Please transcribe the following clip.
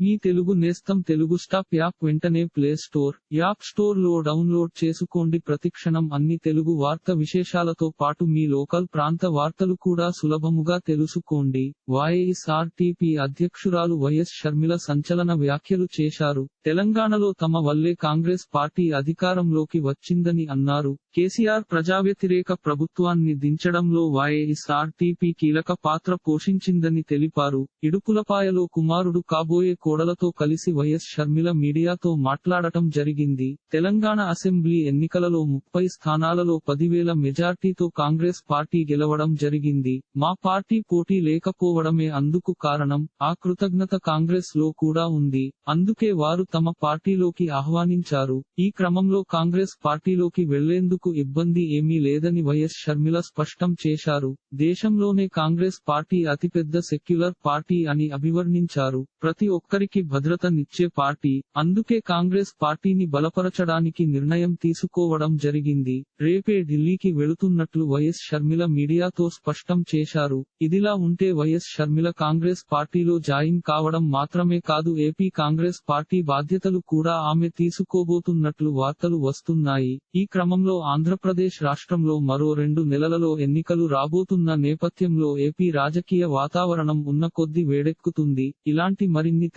మీ తెలుగు నేస్తం Telugu stop app వెంటనే play store app స్టోర్లో డౌన్లోడ్ చేసుకోండి. ప్రతిక్షణం అన్ని తెలుగు వార్త విశేషాలతో పాటు మీ లోకల్ ప్రాంత వార్తలు కూడా సులభముగా తెలుసుకోండి. వైఎస్ఆర్టీపీ అధ్యక్షురాలు వైఎస్ షర్మిల సంచలన వ్యాఖ్యలు చేశారు. తెలంగాణలో తమ వల్లే కాంగ్రెస్ పార్టీ అధికారంలోకి వచ్చిందని అన్నారు. కేసీఆర్ ప్రజావ్యతిరేక ప్రభుత్వాన్ని దించడంలో వైఎస్ఆర్టీపీ కీలక పాత్ర పోషించిందని తెలిపారు. ఇడుపులపాయలో కుమారుడు కాబోయే కోడలతో కలిసి వైఎస్ షర్మిల మీడియాతో మాట్లాడటం జరిగింది. తెలంగాణ అసెంబ్లీ ఎన్నికలలో ముప్పై స్థానాలలో పదివేల మెజార్టీతో కాంగ్రెస్ పార్టీ గెలవడం జరిగింది. మా పార్టీ పోటీ లేకపోవడమే అందుకు కారణం. ఆ కృతజ్ఞత కాంగ్రెస్లో కూడా ఉంది. అందుకే వారు తమ పార్టీలోకి ఆహ్వానించారు. ఈ క్రమంలో కాంగ్రెస్ పార్టీలోకి వెళ్ళేందుకు ఇబ్బంది ఏమీ లేదని వైఎస్ షర్మిల స్పష్టం చేశారు. దేశంలోనే కాంగ్రెస్ పార్టీ అతిపెద్ద సెక్యులర్ పార్టీ అని అభివర్ణించారు. ప్రతి ఒక్కరికి భద్రతనిచ్చే పార్టీ అందుకే కాంగ్రెస్ పార్టీని బలపరచడానికి నిర్ణయం తీసుకోవడం జరిగింది. రేపే ఢిల్లీకి వెళుతున్నట్లు వైఎస్ షర్మిల మీడియాతో స్పష్టం చేశారు. ఇదిలా ఉంటే వైఎస్ షర్మిల కాంగ్రెస్ పార్టీలో జాయిన్ కావడం మాత్రమే కాదు ఏపీ కాంగ్రెస్ పార్టీ బాధ్యతలు కూడా ఆమె తీసుకోబోతున్నట్లు వార్తలు వస్తున్నాయి. ఈ క్రమంలో ఆంధ్రప్రదేశ్ రాష్ట్రంలో మరో రెండు నెలలలో ఎన్నికలు రాబోతున్న నేపథ్యంలో ఏపీ రాజకీయ వాతావరణం ఉన్న కొద్ది వేడెక్కుతుంది. ఇలాంటి మరిన్ని